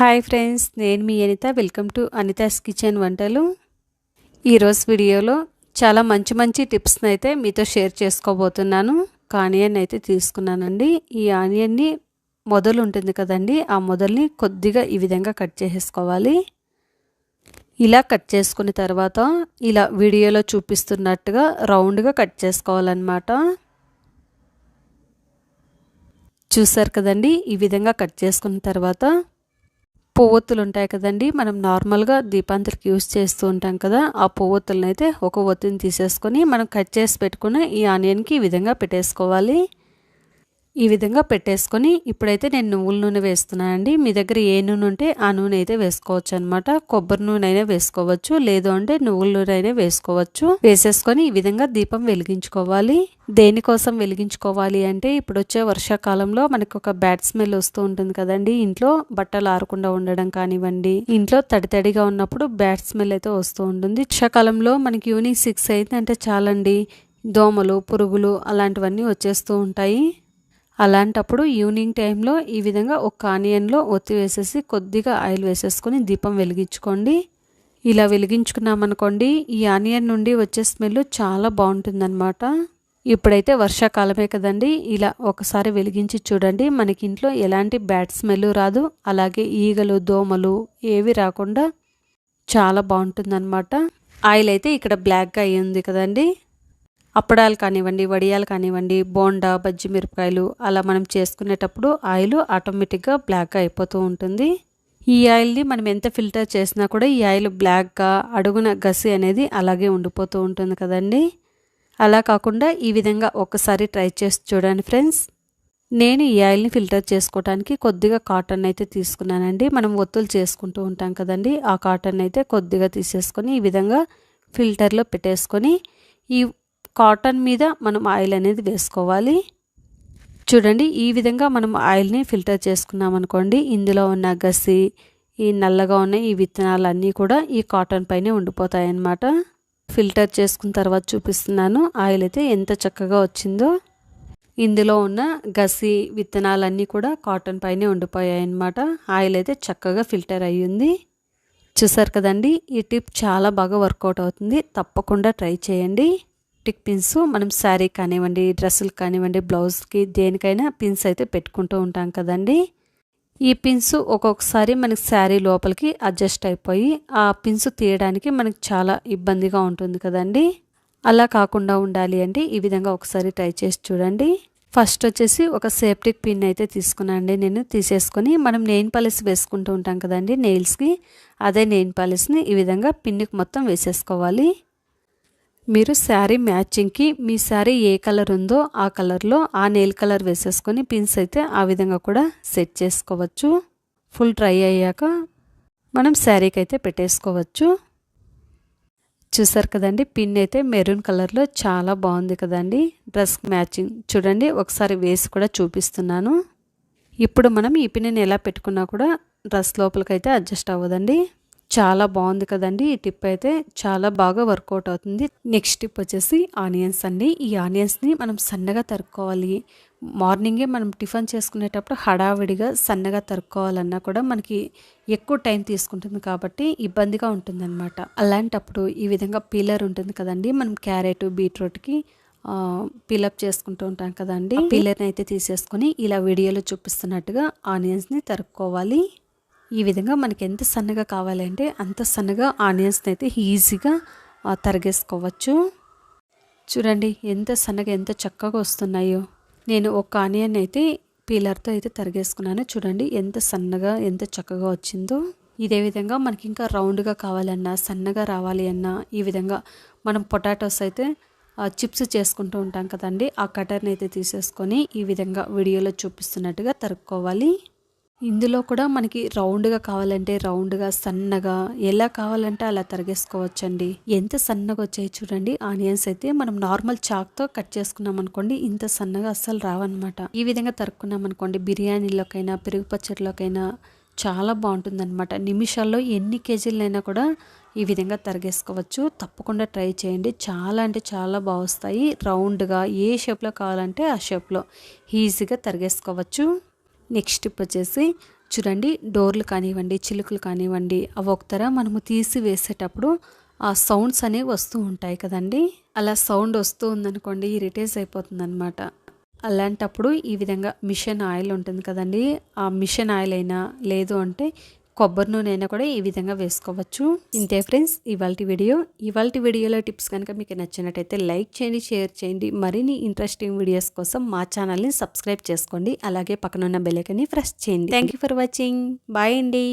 Hi friends నేను మీ Anitha. Welcome to Anitha's kitchen వంటలు. ఈరోజు వీడియోలో చాలా మంచి మంచి టిప్స్ని అయితే మీతో షేర్ చేసుకోబోతున్నాను. ఒక ఆనియన్ అయితే తీసుకున్నానండి. ఈ ఆనియన్ని మొదలు ఉంటుంది కదండి ఆ మొదల్ని కొద్దిగా ఈ విధంగా కట్ చేసేసుకోవాలి. ఇలా కట్ చేసుకున్న తర్వాత ఇలా వీడియోలో చూపిస్తున్నట్టుగా రౌండ్గా కట్ చేసుకోవాలన్నమాట. చూసారు కదండి ఈ విధంగా కట్ చేసుకున్న తర్వాత పువ్వొత్తులు ఉంటాయి కదండి. మనం నార్మల్గా దీపాంతరికి యూస్ చేస్తూ ఉంటాం కదా. ఆ పువ్వొత్తులను అయితే ఒక ఒత్తిని తీసేసుకొని మనం కట్ చేసి పెట్టుకుని ఈ ఆనియన్కి ఈ విధంగా పెట్టేసుకోవాలి. ఈ విధంగా పెట్టేసుకొని ఇప్పుడైతే నేను నువ్వుల నూనె వేస్తున్నానండి. మీ దగ్గర ఏ నూనె ఉంటే ఆ నూనె అయితే వేసుకోవచ్చు అనమాట కొబ్బరి నూనె అయినా వేసుకోవచ్చు లేదు అంటే నువ్వుల నూనె అయినా వేసుకోవచ్చు. వేసేసుకొని ఈ విధంగా దీపం వెలిగించుకోవాలి. దేనికోసం వెలిగించుకోవాలి అంటే ఇప్పుడు వచ్చే వర్షాకాలంలో మనకు ఒక బ్యాడ్ స్మెల్ వస్తూ ఉంటుంది కదండి. ఇంట్లో బట్టలు ఆరకుండా ఉండడం కానివ్వండి ఇంట్లో తడి తడిగా ఉన్నప్పుడు బ్యాడ్ స్మెల్ అయితే వస్తూ ఉంటుంది. వర్షాకాలంలో మనకి ఈవినింగ్ సిక్స్ అయితే అంటే చాలండి. దోమలు పురుగులు అలాంటివన్నీ వచ్చేస్తూ ఉంటాయి. అలాంటప్పుడు ఈవినింగ్ టైంలో ఈ విధంగా ఒక ఆనియన్లో ఒత్తి వేసేసి కొద్దిగా ఆయిల్ వేసేసుకొని దీపం వెలిగించుకోండి. ఇలా వెలిగించుకున్నామనుకోండి ఈ ఆనియన్ నుండి వచ్చే స్మెల్ చాలా బాగుంటుందన్నమాట. ఇప్పుడైతే వర్షాకాలమే కదండి ఇలా ఒకసారి వెలిగించి చూడండి. మనకి ఇంట్లో ఎలాంటి బ్యాడ్ స్మెల్ రాదు అలాగే ఈగలు దోమలు ఏవి రాకుండా చాలా బాగుంటుందన్నమాట. ఆయిల్ అయితే ఇక్కడ బ్లాక్గా అయ్యింది కదండీ కదండి. అప్పడాలు కానివ్వండి వడియాలు కానివ్వండి బోండా బజ్జి మిరపకాయలు అలా మనం చేసుకునేటప్పుడు ఆయిల్ ఆటోమేటిక్గా బ్లాక్గా అయిపోతూ ఉంటుంది. ఈ ఆయిల్ని మనం ఎంత ఫిల్టర్ చేసినా కూడా ఈ ఆయిల్ బ్లాక్గా అడుగున గసి అనేది అలాగే ఉండిపోతూ ఉంటుంది కదండి. అలా కాకుండా ఈ విధంగా ఒకసారి ట్రై చేసి చూడండి ఫ్రెండ్స్. నేను ఈ ఆయిల్ని ఫిల్టర్ చేసుకోవడానికి కొద్దిగా కాటన్ అయితే తీసుకున్నానండి. మనం ఒత్తులు చేసుకుంటూ ఉంటాం కదండి. ఆ కాటన్ అయితే కొద్దిగా తీసేసుకొని ఈ విధంగా ఫిల్టర్లో పెట్టేసుకొని ఈ కాటన్ మీద మనం ఆయిల్ అనేది వేసుకోవాలి. చూడండి ఈ విధంగా మనం ఆయిల్ని ఫిల్టర్ చేసుకున్నాం అనుకోండి ఇందులో ఉన్న గసి ఈ నల్లగా ఉన్న ఈ విత్తనాలు అన్నీ కూడా ఈ కాటన్ పైనే ఉండిపోతాయి అన్నమాట ఫిల్టర్ చేసుకున్న తర్వాత చూపిస్తున్నాను ఆయిల్ అయితే ఎంత చక్కగా వచ్చిందో. ఇందులో ఉన్న గసి విత్తనాలన్నీ కూడా కాటన్ పైనే ఉండిపోయాయి అన్నమాట ఆయిల్ అయితే చక్కగా ఫిల్టర్ అయ్యింది. చూసారు కదండి ఈ టిప్ చాలా బాగా వర్కౌట్ అవుతుంది. తప్పకుండా ట్రై చేయండి. టిక్ పిన్స్ మనం శారీ కానివ్వండి డ్రెస్సులు కానివ్వండి బ్లౌజ్కి దేనికైనా పిన్స్ అయితే పెట్టుకుంటూ ఉంటాం కదండి. ఈ పిన్స్ ఒక్కొక్కసారి మనకి శారీ లోపలికి అడ్జస్ట్ అయిపోయి ఆ పిన్స్ తీయడానికి మనకు చాలా ఇబ్బందిగా ఉంటుంది కదండి. అలా కాకుండా ఉండాలి అంటే ఈ విధంగా ఒకసారి ట్రై చేసి చూడండి. ఫస్ట్ వచ్చేసి ఒక సేఫ్టిక్ పిన్ అయితే తీసుకున్నాండి నేను తీసేసుకొని మనం నెయిన్ పాలిస్ వేసుకుంటూ ఉంటాం కదండి నెయిల్స్కి. అదే నెయిన్ పాలిస్ని ఈ విధంగా పిన్నికి మొత్తం వేసేసుకోవాలి. మీరు శారీ మ్యాచింగ్కి మీ శారీ ఏ కలర్ ఉందో ఆ కలర్లో ఆ నెయిల్ కలర్ వేసేసుకొని పిన్స్ అయితే ఆ విధంగా కూడా సెట్ చేసుకోవచ్చు. ఫుల్ డ్రై అయ్యాక మనం శారీకి అయితే పెట్టేసుకోవచ్చు. చూసారు కదండి పిన్ అయితే మెరూన్ కలర్లో చాలా బాగుంది కదండి. డ్రెస్ మ్యాచింగ్ చూడండి ఒకసారి వేసి కూడా చూపిస్తున్నాను. ఇప్పుడు మనం ఈ పిన్ని ఎలా పెట్టుకున్నా కూడా డ్రెస్ లోపలికైతే అడ్జస్ట్ అవ్వదండి. చాలా బాగుంది కదండి ఈ టిప్ అయితే. చాలా బాగా వర్కౌట్ అవుతుంది. నెక్స్ట్ టిప్ వచ్చేసి ఆనియన్స్ అండి. ఈ ఆనియన్స్ని మనం సన్నగా తరుక్కోవాలి. మార్నింగే మనం టిఫిన్ చేసుకునేటప్పుడు హడావిడిగా సన్నగా తరుక్కోవాలన్నా కూడా మనకి ఎక్కువ టైం తీసుకుంటుంది కాబట్టి ఇబ్బందిగా ఉంటుందన్నమాట. అలాంటప్పుడు ఈ విధంగా పీలర్ ఉంటుంది కదండి. మనం క్యారెట్ బీట్రూట్కి పీలప్ చేసుకుంటూ ఉంటాం కదండి. పీలర్ని అయితే తీసేసుకొని ఇలా వీడియోలో చూపిస్తున్నట్టుగా ఆనియన్స్ని తరుక్కోవాలి. ఈ విధంగా మనకి ఎంత సన్నగా కావాలంటే అంత సన్నగా ఆనియన్స్ని అయితే ఈజీగా తరిగేసుకోవచ్చు. చూడండి ఎంత సన్నగా ఎంత చక్కగా వస్తున్నాయో. నేను ఒక ఆనియన్ అయితే పీలర్తో అయితే తరిగేసుకున్నాను. చూడండి ఎంత సన్నగా ఎంత చక్కగా వచ్చిందో. ఇదే విధంగా మనకి ఇంకా రౌండ్గా కావాలన్నా సన్నగా రావాలి అన్నా ఈ విధంగా మనం పొటాటోస్ అయితే చిప్స్ చేసుకుంటూ ఉంటాం కదండి ఆ కటర్ని అయితే తీసేసుకొని ఈ విధంగా వీడియోలో చూపిస్తున్నట్టుగా తరుక్కోవాలి. ఇందులో కూడా మనకి రౌండ్గా కావాలంటే రౌండ్గా సన్నగా ఎలా కావాలంటే అలా తరిగేసుకోవచ్చండి. ఎంత సన్నగా వచ్చాయి చూడండి. ఆనియన్స్ అయితే మనం నార్మల్ చాక్తో కట్ చేసుకున్నాం అనుకోండి ఇంత సన్నగా అస్సలు రావన్నమాట. ఈ విధంగా తరుక్కున్నాం అనుకోండి బిర్యానీలోకైనా పెరుగు పచ్చడిలోకైనా చాలా బాగుంటుందన్నమాట. నిమిషాల్లో ఎన్ని కేజీలైనా కూడా ఈ విధంగా తరిగేసుకోవచ్చు. తప్పకుండా ట్రై చేయండి. చాలా అంటే చాలా బాగా వస్తాయి రౌండ్గా ఏ షేప్లో కావాలంటే ఆ షేప్లో ఈజీగా తరిగేసుకోవచ్చు. నెక్స్ట్ టిప్ వచ్చేసి చూడండి డోర్లు కానివ్వండి చిలుకలు కానివ్వండి అవి ఒకతర మనము తీసి వేసేటప్పుడు ఆ సౌండ్స్ అనేవి వస్తూ ఉంటాయి కదండి. అలా సౌండ్ వస్తూ ఉందనుకోండి ఇరిటేజ్ అయిపోతుంది అనమాట అలాంటప్పుడు ఈ విధంగా మిషన్ ఆయిల్ ఉంటుంది కదండి. ఆ మిషన్ ఆయిల్ అయినా లేదు అంటే కొబ్బరి నూనె అయినా కూడా ఈ విధంగా వేసుకోవచ్చు. ఇంతే ఫ్రెండ్స్ ఇవాళ వీడియో. ఇవాళ వీడియోలో టిప్స్ కనుక మీకు నచ్చినట్టయితే లైక్ చేయండి షేర్ చేయండి. మరిన్ని ఇంట్రెస్టింగ్ వీడియోస్ కోసం మా ఛానల్ని సబ్స్క్రైబ్ చేసుకోండి. అలాగే పక్కనున్న బెల్లైకన్ని ప్రెస్ చేయండి. Thank you for watching bye అండి.